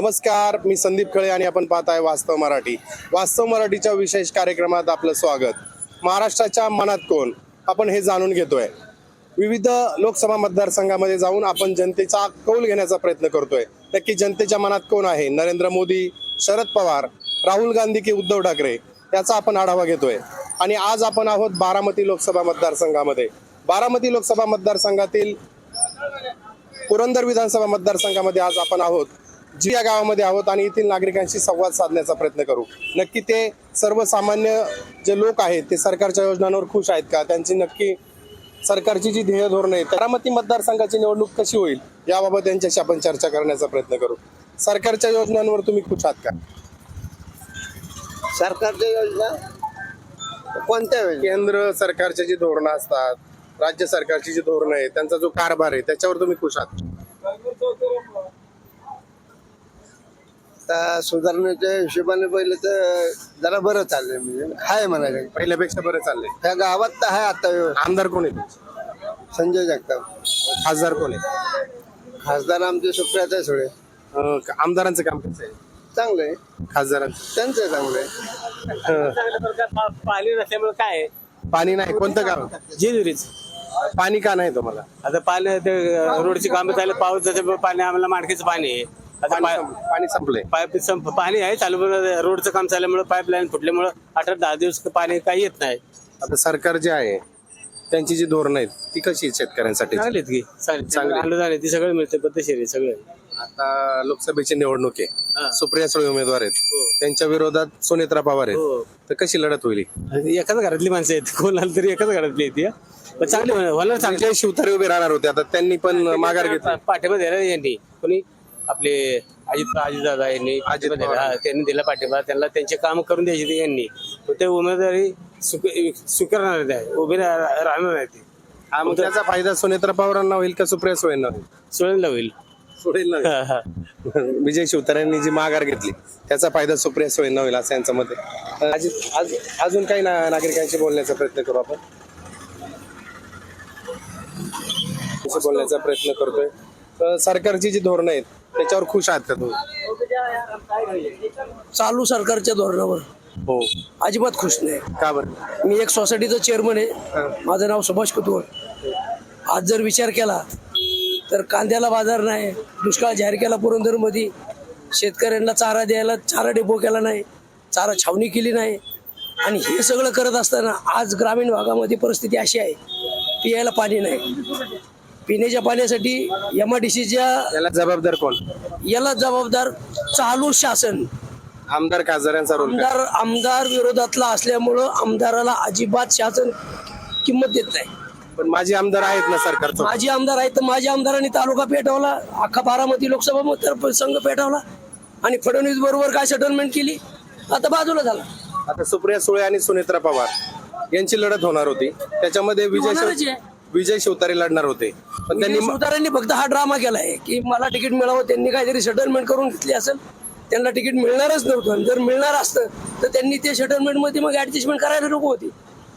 नमस्कार मी संदीप खळे आणि आपण पाहत आहे वास्तव मराठी. वास्तव मराठीच्या विशेष कार्यक्रमात आपलं स्वागत. महाराष्ट्राच्या मनात कोण? आपण हे जाणून घेतोय. विविध लोकसभा मतदारसंघामध्ये जाऊन आपण जनतेचा कौल घेण्याचा प्रयत्न करतोय. नक्की जनतेच्या मनात कोण आहे? नरेंद्र मोदी शरद पवार राहुल गांधी की उद्धव ठाकरे? याचा आपण आढावा घेतोय. आणि आज आपण आहोत बारामती लोकसभा मतदारसंघामध्ये. बारामती लोकसभा मतदारसंघातील पुरंदर विधानसभा मतदारसंघामध्ये आज आपण आहोत. जी या गावामध्ये आहोत आणि येथील नागरिकांशी संवाद साधण्याचा प्रयत्न करू. नक्की ते सर्वसामान्य जे लोक आहेत ते सरकारच्या योजनांवर खुश आहेत का? त्यांची नक्की सरकारची जी ध्येय धोरणं आहेत बारामती मतदारसंघाची निवडणूक कशी होईल? याबाबत त्यांच्याशी आपण चर्चा करण्याचा प्रयत्न करू. सरकारच्या योजनांवर तुम्ही खुश आहात का? सरकारच्या योजना? कोणत्या केंद्र सरकारचे जी धोरणं असतात राज्य सरकारची जी धोरणं आहेत त्यांचा जो कारभार आहे त्याच्यावर तुम्ही खुश आहात? आता सुधारण्याच्या हिशोबाने पहिले तर जरा बरं चाललंय म्हणजे. आहे म्हणायला. पहिल्यापेक्षा बरं चाललंय. त्या गावात तर आहे आता. व्यवस्था. आमदार कोण आहेत? संजय जगताप. खासदार कोण आहे खासदार आमचे सुप्रियाताई सोडे अं, आमदारांचं काम कसं आहे? चांगलं आहे. खासदारांचं. त्यांचं चांगलं आहे. अं, पाणी नसल्यामुळे काय आहे? पाणी नाही. कोणतं गाव जेजुरीच. पाणी का नाही तुम्हाला? आता पाणी ते रोडची कामं चालले पाऊस पाणी आम्हाला माडकीचं पाणी आहे. आता पाणी पा- संप- पाणी संपलंय. पाईप संप पाणी आहे चालू पण रोडचं काम चालल्यामुळे पाईपलाईन फुटल्यामुळे आठ दहा दिवस पाणी काही येत नाही. आता सरकार जे आहे त्यांची जी धोरणं आहेत ती कशी आहेत शेतकऱ्यांसाठी? चांगलीत की. चांगली. चांगली. झाले ती सगळं मिळते पद्धतशीर आहे सगळं. आता लोकसभेची निवडणूक आहे. हा. सुप्रिया सुळे उमेदवार आहेत. हो. त्यांच्या विरोधात सुनेत्रा पवार आहेत. हो. तर कशी लढत होईल? आणि एकाच घरातली माणसं आहेत. कोणाला तरी एकाच घरातली आहेत या. पण चांगली होणार. चांगली. शिवतारे उभे राहणार होते आता त्यांनी पण माघार घेतली. पाठिंबा दिला यांनी. कोणी आपले अजित अजितदादा यांनी पवार. हा, त्यांनी दिला पाठिंबा. त्यांना त्यांचे काम करून द्यायचे ते यांनी. पण ते उमेदवारी स्वीक- स्वीकारणार नाही. उभे रा- राहणार नाही ते. हा, मग त्याचा फायदा सुनेत्रा पवारांना होईल का सुप्रिया सुळेंना होईल? होईल. सुळेंना होईल. हा, हा. विजय शिवतारेंनी जी माघार घेतली त्याचा फायदा सुप्रिया सुळेंना होईल असं यांचं मत आहे. अजून आज- अजून काही ना नागरिकांशी बोलण्याचा प्रयत्न करू आपण? बोलण्याचा प्रयत्न करतोय. तर सरकारची जी धोरणं आहेत त्याच्यावर खुश आहात का तुम्ही? चालू सरकारच्या धोरणावर. हो. अजिबात खुश नाही. का बरं? मी एक सोसायटीचं चेअरमन आहे. माझं नाव सुभाष कुतुर. आज जर विचार केला तर कांद्याला बाजार नाही दुष्काळ जाहीर केला पुरंदरमध्ये. शेतकऱ्यांना चारा द्यायला चारा डेपो केला नाही चारा छावणी केली नाही. आणि हे सगळं करत असताना आज ग्रामीण भागामध्ये परिस्थिती अशी आहे पियायला पाणी नाही. पिण्याच्या पाण्यासाठी एम आय डी सीच्या याला जबाबदार कोण? याला जबाबदार चालू शासन. आमदार खासदारांचा रोल काय? आमदार आमदार विरोधातला असल्यामुळं आमदाराला अजिबात शासन किंमत देत नाही. पण माझे आमदार आहेत ना सरकारचं? माझे आमदार आहेत तर माझ्या आमदारांनी तालुका पेटवला अख्खा बारामती लोकसभा मतदारसंघ पेटवला आणि फडणवीस बरोबर काय सेटलमेंट केली आता बाजूला झाला. आता सुप्रिया सुळे आणि सुनेत्रा पवार यांची लढत होणार होती. त्याच्यामध्ये विजय होणारच शिव- आहे. विजय शिवतारे लढणार होते. पण त्यांनी सुतारांनी फक्त हा ड्रामा केलाय की मला तिकीट मिळावं त्यांनी काहीतरी सेटलमेंट करून घेतली असेल त्यांना तिकीट मिळणारच नव्हतं. आणि जर मिळणार असतं तर त्यांनी ते सेटलमेंटमध्ये मग ऍडजस्टमेंट करायला नको होती.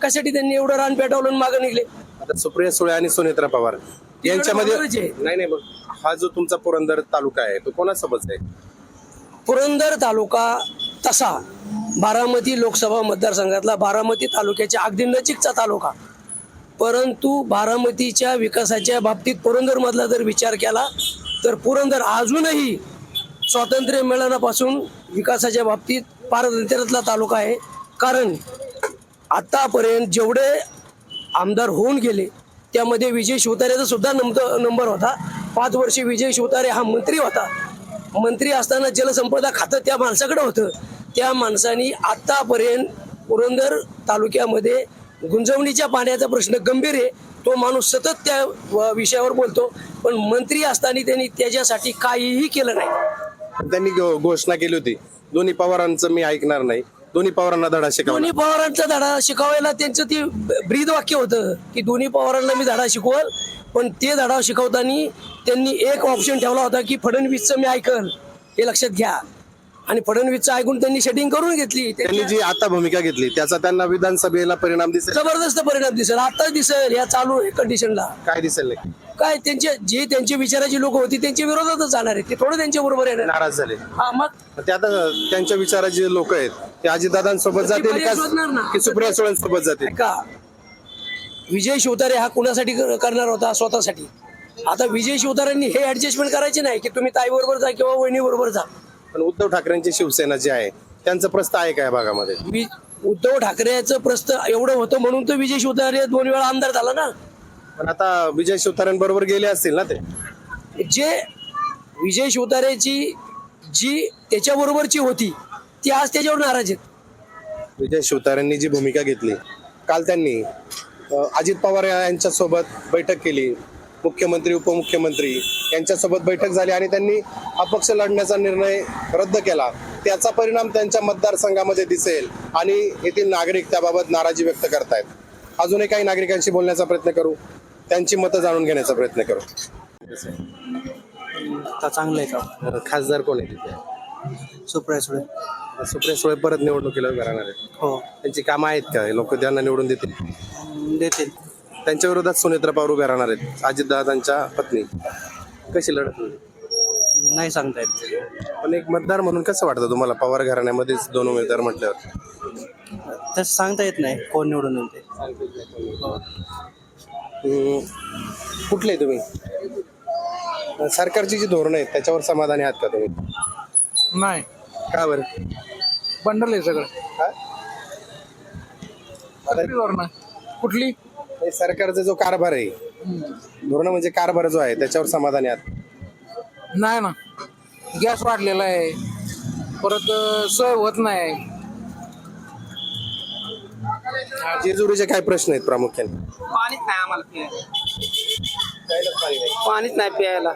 कशासाठी त्यांनी एवढं रान पेटवलं मागं निघले? आता सुप्रिया सुळे आणि सुनेत्रा पवार यांच्यामध्ये. नाही नाही मग हा जो तुमचा पुरंदर तालुका आहे तो कोणासोबत आहे? पुरंदर तालुका तसा बारामती लोकसभा मतदारसंघातला बारामती तालुक्याच्या अगदी नजीकचा तालुका. परंतु बारामतीच्या विकासाच्या बाबतीत पुरंदरमधला जर विचार केला तर पुरंदर अजूनही स्वातंत्र्य मिळवण्यापासून विकासाच्या बाबतीत पारतंत्र्यातला तालुका आहे. कारण आत्तापर्यंत जेवढे आमदार होऊन गेले त्यामध्ये विजय शिवतारेचा सुद्धा नंबर नंबर होता. पाच वर्षे विजय शिवतारे हा मंत्री होता. मंत्री असताना जलसंपदा खातं त्या माणसाकडे होतं. त्या माणसाने आत्तापर्यंत पुरंदर तालुक्यामध्ये गुंजवणीच्या पाण्याचा प्रश्न गंभीर आहे. तो माणूस सतत त्या विषयावर बोलतो. पण मंत्री असताना त्यांनी त्याच्यासाठी काहीही केलं नाही. त्यांनी घोषणा केली होती. दोन्ही पवारांचं मी ऐकणार नाही. दोन्ही पवारांना धडा शिकवला. दोन्ही पवारांचा धडा शिकवायला त्यांचं ते ब्रीद वाक्य होतं की दोन्ही पवारांना मी धडा शिकवल. पण ते धडा शिकवताना त्यांनी एक ऑप्शन ठेवला होता की फडणवीसचं मी ऐकल. हे लक्षात घ्या. आणि फडणवीसचं ऐकून त्यांनी सेटिंग करून घेतली. त्यांनी जी आता भूमिका घेतली त्याचा त्यांना विधानसभेला परिणाम दिसेल. जबरदस्त परिणाम दिसेल. आताच दिसेल या चालू कंडिशनला काय दिसेल नाही. काय त्यांचे जे त्यांची विचाराची लोक होती त्यांच्या विरोधातच जाणार आहे ते थोडं त्यांच्या बरोबर येणार. नाराज झाले. हा मग? ते आता त्यांच्या विचाराचे लोक आहेत ते अजितदादांसोबत जातील पर्याय शोधणार ना. का की सुप्रिया सुळेंसोबत जातील? का विजय शिवतारे हा कुणासाठी कर- करणार होता? स्वतःसाठी. आता विजय शिवतारेंनी हे ऍडजस्टमेंट करायचे नाही की तुम्ही ताई बरोबर जा किंवा वहिनी बरोबर जा. पण उद्धव ठाकरेंची शिवसेना जी आहे त्यांचं प्रस्ताव आहे का या भागामध्ये? वि- उद्धव ठाकरेचं प्रस्त एवढं होतं म्हणून तर विजय शिवतारे दोन वेळा आमदार झाला ना. पण आता विजय शिवतारेंबरोबर गेले असतील ना ते? जे विजय शिवतारेची जी त्याच्याबरोबरची होती ती आज त्याच्यावर नाराज आहेत. विजय शिवतारेंनी जी भूमिका घेतली काल त्यांनी अ, अजित पवार यांच्या सोबत बैठक केली मुख्यमंत्री उपमुख्यमंत्री यांच्यासोबत बैठक झाली आणि त्यांनी अपक्ष लढण्याचा निर्णय रद्द केला. त्याचा परिणाम त्यांच्या मतदारसंघामध्ये दिसेल आणि येथील नागरिक त्याबाबत नाराजी व्यक्त करतायत. अजूनही काही नागरिकांशी बोलण्याचा प्रयत्न करू. त्यांची मतं जाणून घेण्याचा प्रयत्न करू. आता चांगलं आहे का? खासदार कोण आहे तिथे? सुप्रिया सुळे. सुप्रिया सुळे परत निवडणुकीला उभे राहणार आहेत. हो. त्यांची कामं आहेत का? लोक त्यांना निवडून देतील. देतील. त्यांच्या विरोधात सुनेत्रा पवार उभ्या राहणार आहेत. अजितदादांच्या पत्नी. कशी लढत होईल? नाही सांगता येत. पण एक मतदार म्हणून कसं वाटतं तुम्हाला? पवार घराण्यामध्येच दोन उमेदवार म्हटल्यावर. तसं सांगता येत नाही. कोण निवडून येईल ते. हम्म, कुठले तुम्ही? सरकारची जी धोरणं आहेत त्याच्यावर समाधानी आहात का तुम्ही? नाही. का बरं? बंडल आहे सगळं. हा? धोरणं? कुठली? हे सरकारचा जो कारभार आहे धोरणं म्हणजे कारभार जो आहे त्याच्यावर समाधानी आहात? नाही ना. गॅस वाढलेला आहे. परत अं, सोय होत नाही. जेजुरीचे काय प्रश्न आहेत प्रामुख्याने? पाणीच नाही आम्हाला पाणीच नाही प्यायला.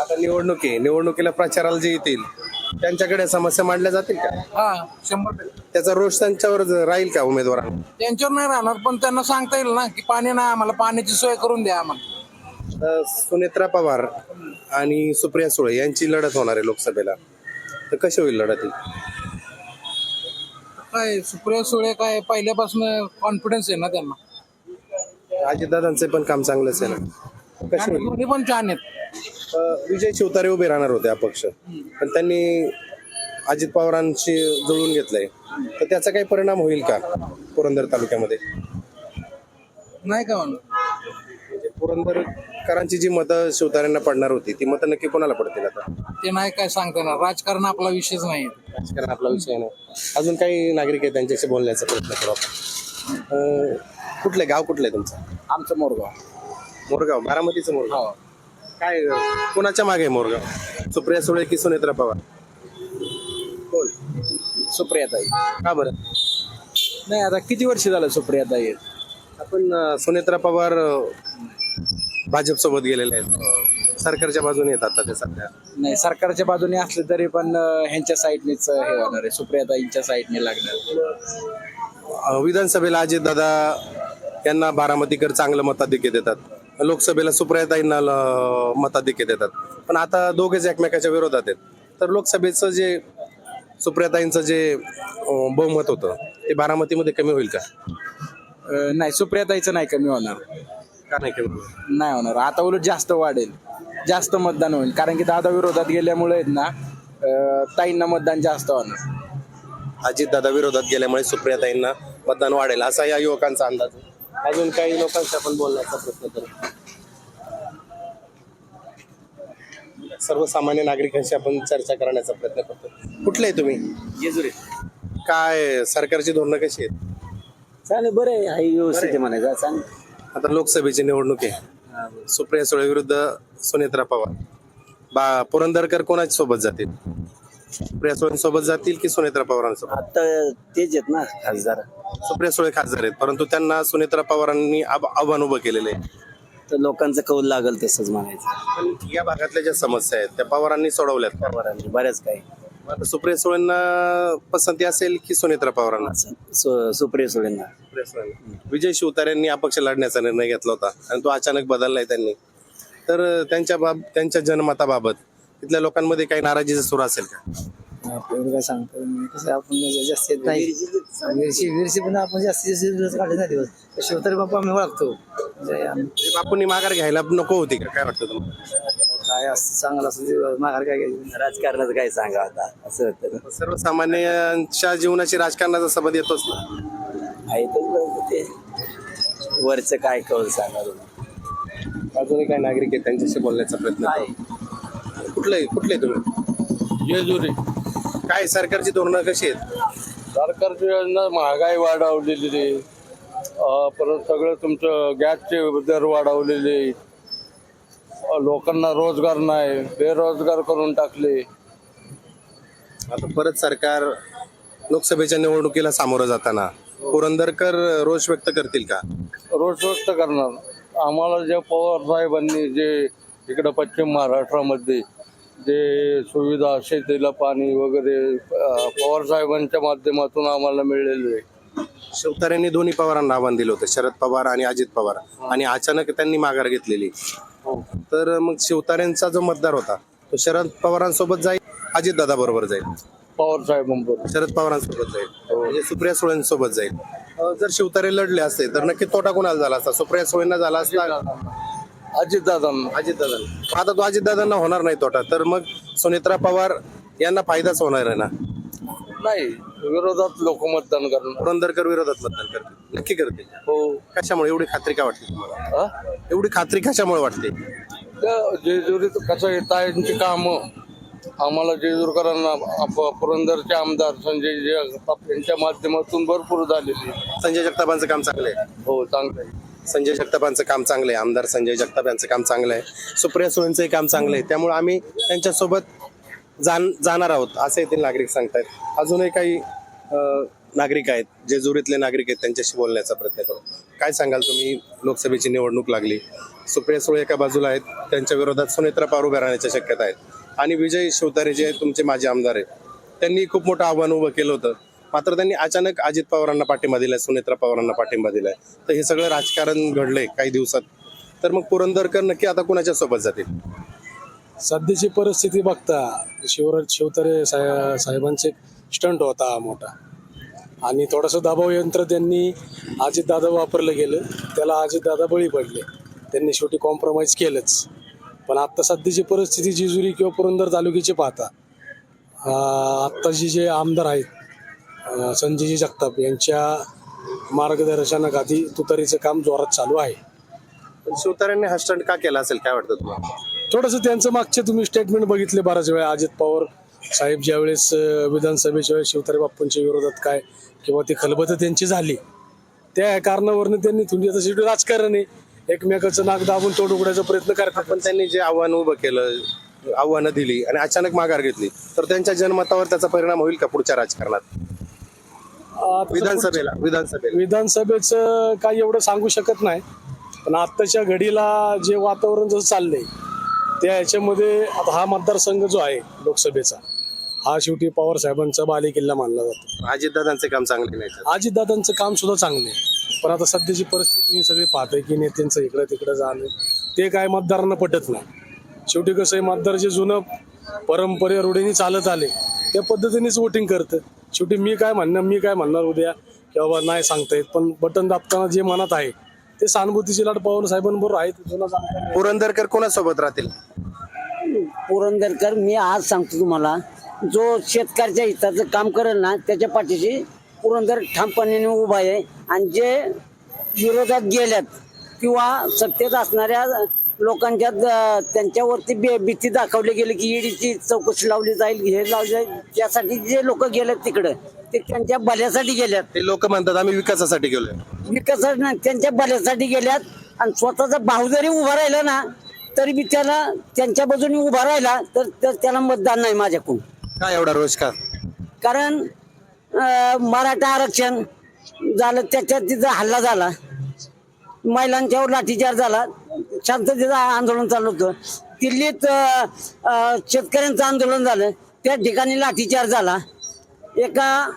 आता निवडणूक आहे. निवडणुकीला प्रचाराला जे येतील त्यांच्याकडे समस्या मांडल्या जातील का? हा शंभर टक्के. त्याचा रोष त्यांच्यावर ज- राहील का उमेदवारांना त्यांच्यावर नाही राहणार पण त्यांना सांगता येईल ना की पाणी नाही आम्हाला पाण्याची सोय करून द्या आम्हाला. सुनेत्रा पवार आणि सुप्रिया सुळे यांची लढत होणार आहे लोकसभेला. तर कशी होईल लढत ही? काय सुप्रिया सुळे काय पहिल्यापासून कॉन्फिडन्स आहे ना त्यांना. अजितदादांचे पण काम चांगलंच आहे ना. कशी आणि होईल दोन्ही पण छान आहेत. विजय शिवतारे उभे राहणार होते अपक्ष. पण त्यांनी अजित पवारांशी जुळून घेतलंय. तर त्याचा काही परिणाम होईल का पुरंदर तालुक्यामध्ये? नाही का म्हणून? म्हणजे पुरंदरकरांची जी मतं शिवतारेंना पडणार होती ती मतं नक्की कोणाला पडतील आता? ते नाही काय सांगता येणार. राजकारण आपला विषयच नाही. राजकारण आपला विषय नाही. अजून काही नागरिक आहेत त्यांच्याशी बोलण्याचा प्रयत्न करू आपण. अं, कुठले गाव कुठले तुमचं? आमचं मोरगाव. मोरगाव बारामतीचं मोरगाव. काय कोणाच्या मागे आहे मोरगाव? सुप्रिया सुळे की सुनेत्रा पवार? कोण? सुप्रियाताई. का बरं? नाही आता किती वर्ष झालं सुप्रियाताई आपण अं, सुनेत्रा पवार भाजप सोबत गेलेले आहेत. सरकारच्या बाजूने येतात आता ते सध्या. नाही सरकारच्या बाजूने असले तरी पण अं, ह्यांच्या साईडनेच हे होणार आहे. सुप्रियाताईंच्या साईडने लागणार अं, विधानसभेला अजितदादा यांना बारामतीकर चांगलं मताधिक्य देतात. लोकसभेला सुप्रियाताईंना मताधिक्य देतात. पण आता दोघेच एकमेकाच्या विरोधात आहेत. तर लोकसभेचं जे सुप्रियाताईंचं जे बहुमत होतं ते बारामतीमध्ये कमी होईल का? नाही सुप्रियाताईचं नाही कमी होणार. का नाही कमी नाही होणार. आता उलट जास्त वाढेल. जास्त मतदान होईल. कारण की दादा विरोधात गेल्यामुळे आहेत ना ताईंना मतदान जास्त होणार. अजितदादा विरोधात गेल्यामुळे सुप्रियाताईंना मतदान वाढेल. असा या युवकांचा अंदाज अजून काही लोकांशी आपण बोलण्याचा प्रयत्न करू. सर्वसामान्य नागरिकांशी आपण चर्चा करण्याचा प्रयत्न करतो. कुठले आहे तुम्ही? जेजुरी. काय सरकारची धोरणं कशी आहेत? चालेल बरं आहे. हाय व्यवस्थित आहे म्हणायचं. चांगलं आता लोकसभेची निवडणूक आहे. सुप्रिया सुळे विरुद्ध सुनेत्रा पवार. बा पुरंदरकर कोणाच्या सोबत जातील? सुप्रिया सुळेंसोबत जातील की सुनेत्रा पवारांसोबत? आता तेच आहेत ना खासदार. सुप्रिया सुळे खासदार आहेत परंतु त्यांना सुनेत्रा पवारांनी आब- आव्हान उभं केलेलं आहे. तर लोकांचं कौल लागल तसंच म्हणायचं. पण या भागातल्या ज्या समस्या आहेत त्या पवारांनी सोडवल्यात का? बरं बऱ्याच काही. आता सुप्रिया सुळेंना पसंती असेल की सुनेत्रा पवारांना? सु- सुप्रिया सुळेंना. सुप्रिया सुळेंना. विजय शिवतारेंनी अपक्ष लढण्याचा निर्णय घेतला होता आणि तो अचानक बदललाय त्यांनी. तर त्यांच्या बाब त्यांच्या जनमताबाबत तिथल्या लोकांमध्ये काही नाराजीचा सूर असेल का? आपल्याला काय सांगतो मी कसं आपण जास्त येत नाही. विरशी विरशी पण आपण जास्तीत जास्त दिवस काढले नाही दिवस. शिवतरी बाप्पा आम्ही ओळखतो. म्हणजे आम्ही म्हणजे बापूंनी माघार घ्यायला नको होती का? काय वाटतं तुम्हाला? काय असं चांगलं असं माघार काय घ्यायची? राजकारणाचं काय सांगा आता? असं होतं सर्वसामान्यांच्या जीवनाशी राजकारणाचा संबंध येतोच ना. आहे तर ते. वरचं काय कौल सांगा तुम्ही अजूनही काही नागरिक आहेत त्यांच्याशी बोलण्याचा प्रयत्न करू. कुठले कुठले तुम्ही? जेजुरी. काय सरकारची धोरणं कशी आहेत? सरकारची योजना महागाई वाढवलेली आहे. अं, परत सगळं तुमचं गॅसचे दर वाढवलेले अं, लोकांना रोजगार नाही बेरोजगार करून टाकले. आता परत सरकार लोकसभेच्या निवडणुकीला सामोरं जाताना पुरंदरकर रोष व्यक्त करतील का? रोज स्वस्त करणार. आम्हाला जे पवार साहेबांनी जे इकडं पश्चिम महाराष्ट्रामध्ये जे सुविधा शेतीला पाणी वगैरे अं, पवार साहेबांच्या माध्यमातून आम्हाला मिळलेले आहे. शिवतारेंनी दोन्ही पवारांना आव्हान दिलं होतं शरद पवार आणि अजित पवार. आणि अचानक त्यांनी माघार घेतलेली. तर मग शिवतारेंचा जो मतदार होता तो शरद पवारांसोबत जाईल अजितदादा बरोबर जाईल? पवार साहेबांबरोबर. शरद पवारांसोबत जाईल. म्हणजे सुप्रिया सुळेंसोबत जाईल. जर शिवतारे लढले असते तर नक्की तोटा कोणाला झाला असता? सुप्रिया सुळेंना झाला असता? अजितदादांना अजितदादा. आता तो अजितदादांना होणार नाही तोटा तर मग सुनेत्रा पवार यांना फायदाच होणार आहे ना? नाही विरोधात लोक मतदान करणार. पुरंदरकर विरोधात मतदान करतील. नक्की करतील. हो. कशामुळे? एवढी खात्री का वाटते तुम्हाला? हा? एवढी खात्री कशामुळे वाटते त्या जेजुरीत कसं आहे ताईंची कामं. आम्हाला जेजूरकरांना आप- पुरंदरचे आमदार संजय जगताप यांच्या माध्यमातून भरपूर झालेली. आहे. संजय जगतापांचं काम चांगलं आहे. हो चांगलं आहे. संजय जगतापांचं काम चांगलं आहे आमदार संजय जगताप यांचं काम चांगलं आहे सुप्रिया सुळेंचंही काम चांगलं आहे. त्यामुळे आम्ही त्यांच्यासोबत जाण जाणार आहोत असं येथील नागरिक सांगतायत. अजूनही काही नागरिक आहेत जेजुरीतले नागरिक आहेत त्यांच्याशी बोलण्याचा प्रयत्न करू. काय सांगाल तुम्ही? लोकसभेची निवडणूक लागली. सुप्रिया सुळे एका बाजूला आहेत त्यांच्या विरोधात सुनेत्रा पार उभ्या राहण्याच्या शक्यता आहेत. आणि विजय शिवतारे जे आहेत तुमचे माजी आमदार आहेत त्यांनी खूप मोठं आव्हान उभं केलं होतं. मात्र त्यांनी अचानक अजित पवारांना पाठिंबा दिलाय सुनेत्रा पवारांना पाठिंबा दिलाय. तर हे सगळं राजकारण घडलंय काही दिवसात. तर मग पुरंदरकर नक्की आता कुणाच्या सोबत जातील? सध्याची परिस्थिती बघता शिवराज शिवतरे साहेब साहेबांचे स्टंट होता हा मोठा. आणि थोडंसं दबाव यंत्र त्यांनी अजितदादा वापरलं गेलं. त्याला अजितदादा बळी पडले. त्यांनी शेवटी कॉम्प्रोमाइज केलंच. पण आत्ता सध्याची परिस्थिती जिजुरी किंवा पुरंदर तालुक्याची पाहता आत्ताची जे आमदार आहेत संजयजी जगताप यांच्या मार्गदर्शनाखाली तुतारीचं काम जोरात चालू आहे. शिवतारेंनी हा स्टंट का केला असेल? काय वाटतं तुम्हाला? थोडंसं त्यांचं मागचे तुम्ही स्टेटमेंट बघितले बऱ्याच वेळा. अजित पवार साहेब ज्यावेळेस विधानसभेच्या वेळेस शिवतारे बाप्पांच्या विरोधात काय किंवा ती खलबत त्यांची झाली त्या कारणावरनं त्यांनी थोडी आता शेवटी राजकारण आहे. एकमेकाचं नाक दाबून तोड उघडायचा प्रयत्न करतात. पण त्यांनी जे आव्हान उभं केलं आव्हानं दिली आणि अचानक माघार घेतली तर त्यांच्या जनमतावर त्याचा परिणाम होईल का पुढच्या राजकारणात? विधानसभेला विधानसभेला. विधानसभेचं काही एवढं सांगू शकत नाही पण आत्ताच्या घडीला जे वातावरण जसं चाललंय त्या ह्याच्यामध्ये आता हा मतदारसंघ जो आहे लोकसभेचा हा शेवटी पवार साहेबांचा बालेकिल्ला मानला जातो. अजितदादांचे काम चांगले नाही. अजितदादांचं काम सुद्धा चांगलं आहे पण आता सध्याची परिस्थिती मी सगळी पाहतोय की नेत्यांचं इकडं तिकडं जाणं ते काय मतदारांना पटत नाही. शेवटी कसं आहे मतदार जे जुनं परंपरे रूढीने चालत आले त्या पद्धतीनेच वोटिंग करतं. शेवटी मी काय म्हणणार मी काय म्हणणार उद्या? की बाबा नाही सांगता येत पण बटन दाबताना जे मनात आहे ते सहानुभूतीची लाट पवार साहेबांबरोबर आहे पुरंदरकर कोणासोबत राहतील? पुरंदरकर मी आज सांगतो तुम्हाला जो शेतकऱ्याच्या हिताचं काम करेल ना त्याच्या पाठीशी पुरंदर ठामपणे उभा आहे. आणि जे विरोधात गेल्यात किंवा सत्तेत असणाऱ्या लोकांच्या त्यांच्यावरती बे- भीती दाखवली गेली की ईडीची चौकशी लावली जाईल हे लावली जाईल त्यासाठी जे लोक गेलेत तिकडं ते त्यांच्या भल्यासाठी गेल्यात. ते लोक म्हणतात आम्ही विकासासाठी गेलोय. विकासात नाही त्यांच्या भल्यासाठी गेल्यात. आणि स्वतःचा भाऊ जरी उभा राहिला ना तरी बी त्याला त्यांच्या बाजूने उभा राहिला तर तर त्याला मतदान नाही माझ्याकडून. काय एवढा रोष का? कारण अं, मराठा आरक्षण झालं त्याच्यात तिथं हल्ला झाला. महिलांच्यावर लाठीचार झाला. शांततेचं आंदोलन चालू होतं. दिल्लीत शेतकऱ्यांचं आंदोलन झालं. त्या ठिकाणी लाठीचार झाला. एका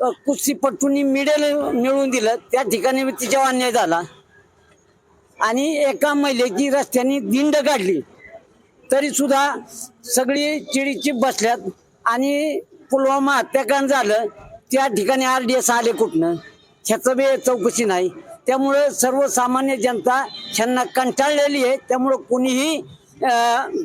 अं, कुस्तीपटूंनी मिळवून दिलं. त्या ठिकाणी तिच्यावर अन्याय झाला. आणि एका महिलेची रस्त्याने दिंड काढली. तरी सुद्धा सगळी चिडीची बसल्यात आणि पुलवामा हत्याकांड झालं. त्या ठिकाणी आर डी एस आले कुठनं? ह्याचं बी चौकशी नाही. त्यामुळे सर्वसामान्य जनता ह्यांना कंटाळलेली आहे. त्यामुळं कुणीही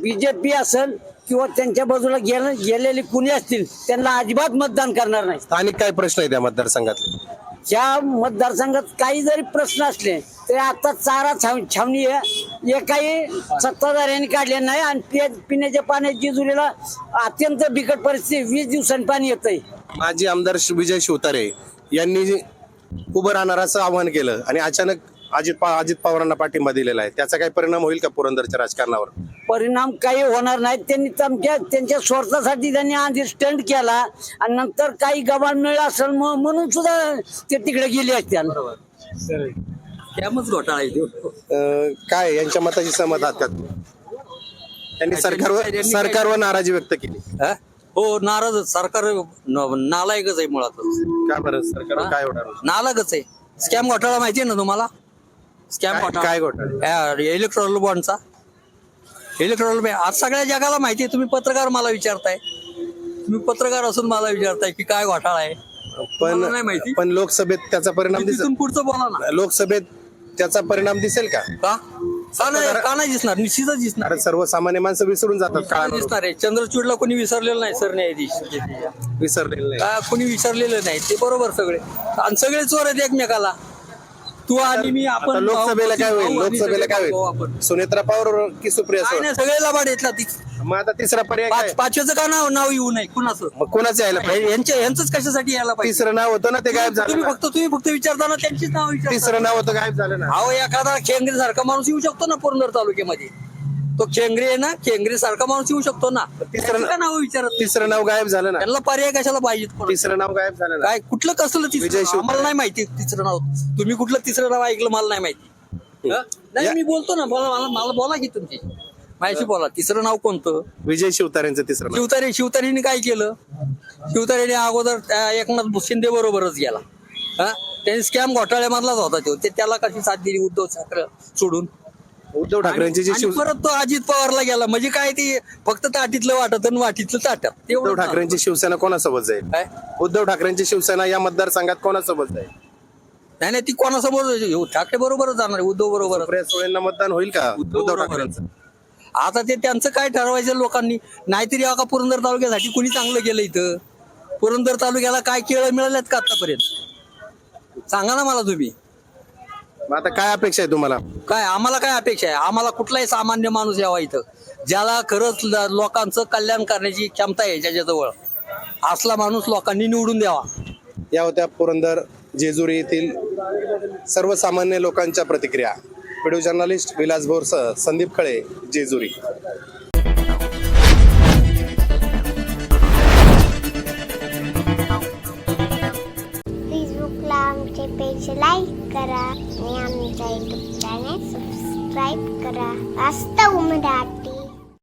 बी जे पी असेल किंवा त्यांच्या बाजूला गेलं गेलेले कुणी असतील त्यांना अजिबात मतदान करणार नाही. स्थानिक काय प्रश्न आहेत या मतदारसंघातले? ह्या मतदारसंघात काही जरी प्रश्न असले तरी आता चारा छाव छावणी आहे. एकाही सत्ताधाऱ्यांनी काढले नाही आणि ते पिण्याच्या पाण्याची जुरीला अत्यंत बिकट परिस्थिती. वीस दिवसांनी पाणी येतंय. माजी आमदार विजय शिवतारे यांनी उभं राहणार असं आवाहन केलं आणि अचानक अजित पा अजित पवारांना पाठिंबा दिलेला आहे. त्याचा काही परिणाम होईल का पुरंदरच्या राजकारणावर? परिणाम काही होणार नाही त्यांनी त्यांच्या त्यांच्या स्वार्थासाठी त्यांनी आधी स्टंट केला आणि नंतर काही गबाळ मिळाला असेल म- म्हणून सुद्धा ते तिकडे गेले असतील त्यामुळेच घोटाळा काय यांच्या मताशी सहमत आहात का? तुम्ही? त्यांनी सरकारवर सरकारवर नाराजी व्यक्त केली. हा? हो नाराज सरकार न- नालायकच आहे मुळातच. का बरं? सरकारवर काय होणार? नालायकच आहे. स्कॅम घोटाळा माहिती आहे ना तुम्हाला? स्कॅम काय- घोटाळा. काय घोटाळा? इलेक्ट्रॉनिक बॉन्डचा इलेक्ट्रॉनिक बॉन्ड आज सगळ्या जगाला माहिती आहे तुम्ही पत्रकार मला विचारताय. तुम्ही पत्रकार असून मला विचारताय की काय घोटाळा आहे. मला नाही माहिती. पण पण लोकसभेत त्याचा परिणाम दिसेल तिथून पुढचं बोला ना. लोकसभेत त्याचा परिणाम दिसेल का? का? का नाही का नाही दिसणार निश्चितच दिसणार कारण सर्वसामान्य माणसं विसरून जातात का. दिसणार आहे. चंद्रचूडला कोणी विसरलेलं नाही सरन्यायाधीश विसरलेलं नाही. का कोणी विसरलेलं नाही? ते बरोबर सगळे. आणि सगळे चोर आहेत एकमेकाला. तू आणि मी आता आपण लोकसभेला काय होईल? लोकसभेला काय होईल? सुनेत्रा पवार की सुप्रिया सुळे? सगळे लबाड येतला ती. मग आता तिसरा पर्याय काय? पाच पाचव्याचं का नाव नाव येऊ नये? कुणाचं? मग कोणाचं यायला पाहिजे? यांच्या यांचंच कशासाठी यायला पाहिजे? तिसरं नाव होतं ना ते गायब झालं तुम्ही ना. फक्त तुम्ही फक्त विचारताना त्यांचीच नाव विचार तिसरं नाव होतं गायब झालं ना. अहो एखादा खेंगरे सारखा माणूस येऊ शकतो ना पुरंदर तालुक्यामध्ये? तो खेंगरे आहे ना खेंगरे सारखा माणूस येऊ शकतो ना? तिसरं नाव विचारत नाही? तिसरं नाव गायब झालं ना. त्यांना पर्याय कशाला पाहिजेत कोणाला? तिसरं नाव गायब झालं ना. काय कुठलं कसलं विजय तिसरं नाव? शिवतारे. आम्हाला नाही माहिती तिसरं नाव. तुम्ही कुठलं तिसरं नाव ऐकलं मला नाही माहिती. हं? नाही मी बोलतो ना बोला मला मला बोला की तुमची. माझ्याशी बोला. तिसरं नाव कोणतं? विजय शिवतारेंचं तिसरं नाव. शिवतारे शिवतारेने काय केलं? शिवतारेने अगोदर त्या एकनाथ शिंदे बरोबरच गेला. हा? त्यांनी स्कॅम घोटाळ्यामधलाच होता तो. ते त्याला कशी साथ दिली उद्धव ठाकरे सोडून? उद्धव ठाकरेंची जी आणि शिव परत तो अजित पवारला गेला. म्हणजे काय ते फक्त ताटीतलं वाटत आणि वाटीतलं ताटत. उद्धव ठाकरेंची शिवसेना कोणासोबत जाईल? काय? उद्धव ठाकरेंची शिवसेना या मतदारसंघात कोणासोबत जाईल? नाही नाही ती कोणासमोर ठाकरे बरोबरच जाणार आहे, उद्धव बरोबरच. सुप्रिया सुळेंना मतदान होईल का? उद्धव बरोबरच. ठाकरेंचं. आता ते त्यांचं काय ठरवायचं लोकांनी? नाहीतरी का पुरंदर तालुक्यासाठी कुणी चांगलं केलं इथं? पुरंदर तालुक्याला काय केळं मिळाल्यात का आतापर्यंत? सांगा ना मला तुम्ही. मग आता काय अपेक्षा आहे तुम्हाला? काय आम्हाला काय अपेक्षा आहे? आम्हाला कुठलाही सामान्य माणूस यावा इथं. ज्याला खरंच ल- लोकांचं कल्याण करण्याची क्षमता आहे ज्याच्याजवळ. असला माणूस लोकांनी निवडून द्यावा. या होत्या पुरंदर जेजुरी येथील सर्वसामान्य लोकांच्या प्रतिक्रिया. व्हिडिओ जर्नलिस्ट विलास भोरसह संदीप खळे जेजुरी. फेसबुकला आमचे पेज लाईक करा आणि आमच्या युट्यूब चॅनेल सबस्क्राईब करा. वास्तव मराठी